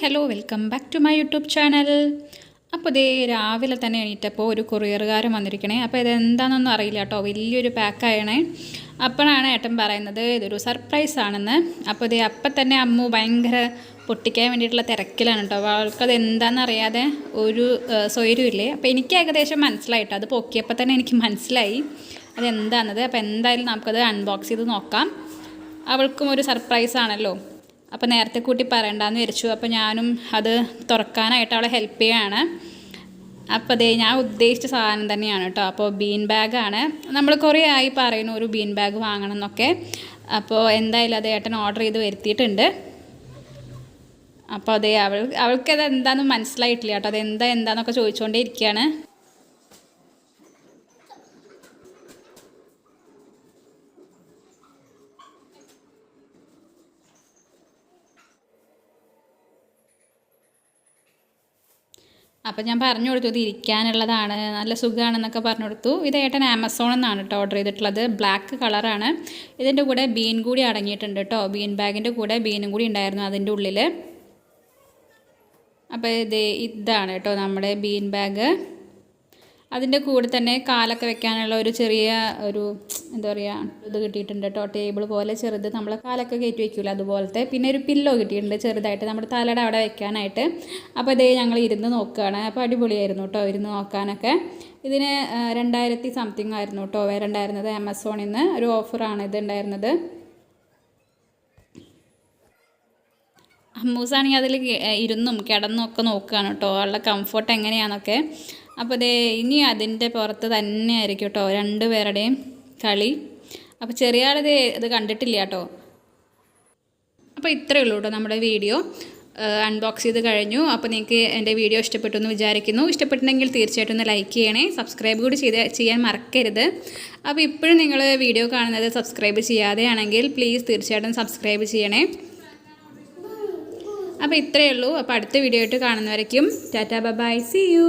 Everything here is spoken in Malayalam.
Hello welcome back to my YouTube channel. അപ്പോൾ ഇതേ രാവിലെ തന്നെ എണീറ്റപ്പോൾ ഒരു കൊറിയറുകാരൻ വന്നിരിക്കണേ. അപ്പോൾ ഇതെന്താണെന്നൊന്നും അറിയില്ല കേട്ടോ വലിയൊരു പാക്കായണേ. അപ്പോഴാണ് ഏട്ടൻ പറയുന്നത് ഇതൊരു സർപ്രൈസ് ആണെന്ന് അപ്പോൾ ഇതേ അപ്പം തന്നെ അമ്മു ഭയങ്കര പൊട്ടിക്കാൻ വേണ്ടിയിട്ടുള്ള തിരക്കിലാണ് കേട്ടോ. അവൾക്കത് എന്താണെന്ന് അറിയാതെ ഒരു സ്വൈര്യമില്ലേ. അപ്പോൾ എനിക്ക് ഏകദേശം മനസ്സിലായിട്ടോ. അത് പൊക്കിയപ്പോൾ തന്നെ എനിക്ക് മനസ്സിലായി. അതെന്താണെന്നത് അപ്പോൾ എന്തായാലും നമുക്കത് അൺബോക്സ് ചെയ്ത് നോക്കാം. അവൾക്കും ഒരു സർപ്രൈസ് ആണല്ലോ അപ്പോൾ നേരത്തെ കൂട്ടി പറയണ്ടെന്ന് വിചാരിച്ചു. അപ്പോൾ ഞാനും അത് തുറക്കാനായിട്ട് അവളെ ഹെൽപ്പ് ചെയ്യുകയാണ് അപ്പോൾ അതേ ഞാൻ ഉദ്ദേശിച്ച സാധനം തന്നെയാണ് കേട്ടോ. അപ്പോൾ ബീൻ ബാഗാണ് നമ്മൾ കുറേ ആയി പറയുന്നു ഒരു ബീൻ ബാഗ് വാങ്ങണം എന്നൊക്കെ. അപ്പോൾ എന്തായാലും അത് ഏട്ടൻ ഓർഡർ ചെയ്ത് വരുത്തിയിട്ടുണ്ട്. അപ്പോൾ അതേ അവൾ അവൾക്കത് എന്താണെന്ന് മനസ്സിലായിട്ടില്ല കേട്ടോ. അത് എന്താ എന്താന്നൊക്കെ ചോദിച്ചുകൊണ്ടേ ഇരിക്കുകയാണ് അപ്പം ഞാൻ പറഞ്ഞു കൊടുത്തു ഇത് ഇരിക്കാനുള്ളതാണ് നല്ല സുഖമാണെന്നൊക്കെ പറഞ്ഞു കൊടുത്തു. ഇത് ഏട്ടൻ ആമസോണിൽ നിന്നാണ് കേട്ടോ ഓർഡർ ചെയ്തിട്ടുള്ളത്. ബ്ലാക്ക് കളറാണ് ഇതിന്റെ കൂടെ ബീൻ കൂടി അടങ്ങിയിട്ടുണ്ട് കേട്ടോ ബീൻ ബാഗിന്റെ കൂടെ ബീനും കൂടി ഉണ്ടായിരുന്നു അതിന്റെ ഉള്ളിൽ അപ്പോൾ ഇത് ഇതാണ് കേട്ടോ നമ്മുടെ ബീൻ ബാഗ് അതിന്റെ കൂടെ തന്നെ കാലൊക്കെ വെക്കാനുള്ള ഒരു ചെറിയ ഒരു എന്താ പറയുക ഇത് കിട്ടിയിട്ടുണ്ട് കേട്ടോ ടേബിൾ പോലെ ചെറുത് നമ്മൾ കാലൊക്കെ കയറ്റി വയ്ക്കില്ല അതുപോലത്തെ. പിന്നെ ഒരു പില്ലോ കിട്ടിയിട്ടുണ്ട് ചെറുതായിട്ട് നമ്മുടെ തലയുടെ അവിടെ വെക്കാനായിട്ട്. അപ്പോൾ ഇതേ ഞങ്ങൾ ഇരുന്ന് നോക്കുകയാണ് അപ്പോൾ അടിപൊളിയായിരുന്നു കേട്ടോ ഇരുന്ന് നോക്കാനൊക്കെ. ഇതിന് രണ്ടായിരത്തി സംതിങ് ആയിരുന്നു കേട്ടോ വേറെ ആമസോണിൽ നിന്ന് ഒരു ഓഫറാണ് ഇത് ഉണ്ടായിരുന്നത്. അമ്മൂസാണെങ്കിൽ അതിൽ ഇരുന്നും കിടന്നും ഒക്കെ നോക്കുകയാണ് കേട്ടോ അവളുടെ കംഫർട്ട് എങ്ങനെയാണെന്നൊക്കെ അപ്പോൾ ദേ ഇനി അതിന്റെ പുറത്ത് തന്നെ ആയിരിക്കും കേട്ടോ രണ്ട് പേരുടെയും കളി. അപ്പോൾ ചെറിയ ആളിത് ഇത് കണ്ടിട്ടില്ല കേട്ടോ അപ്പോൾ ഇത്രയേ ഉള്ളൂ കേട്ടോ നമ്മുടെ വീഡിയോ. അൺബോക്സ് ചെയ്ത് കഴിഞ്ഞു. അപ്പോൾ നിങ്ങൾക്ക് എന്റെ വീഡിയോ ഇഷ്ടപ്പെട്ടു എന്ന് വിചാരിക്കുന്നു. ഇഷ്ടപ്പെട്ടിട്ടുണ്ടെങ്കിൽ തീർച്ചയായിട്ടും ഒന്ന് ലൈക്ക് ചെയ്യണേ. സബ്സ്ക്രൈബ് കൂടി ചെയ്ത് ചെയ്യാൻ മറക്കരുത്. അപ്പോൾ ഇപ്പോഴും നിങ്ങൾ വീഡിയോ കാണുന്നത് സബ്സ്ക്രൈബ് ചെയ്യാതെയാണെങ്കിൽ പ്ലീസ് തീർച്ചയായിട്ടും സബ്സ്ക്രൈബ് ചെയ്യണേ. അപ്പോൾ ഇത്രയേ ഉള്ളൂ. അപ്പോൾ അടുത്ത വീഡിയോ ആയിട്ട് കാണുന്നവരേക്കും. Tata bye bye see you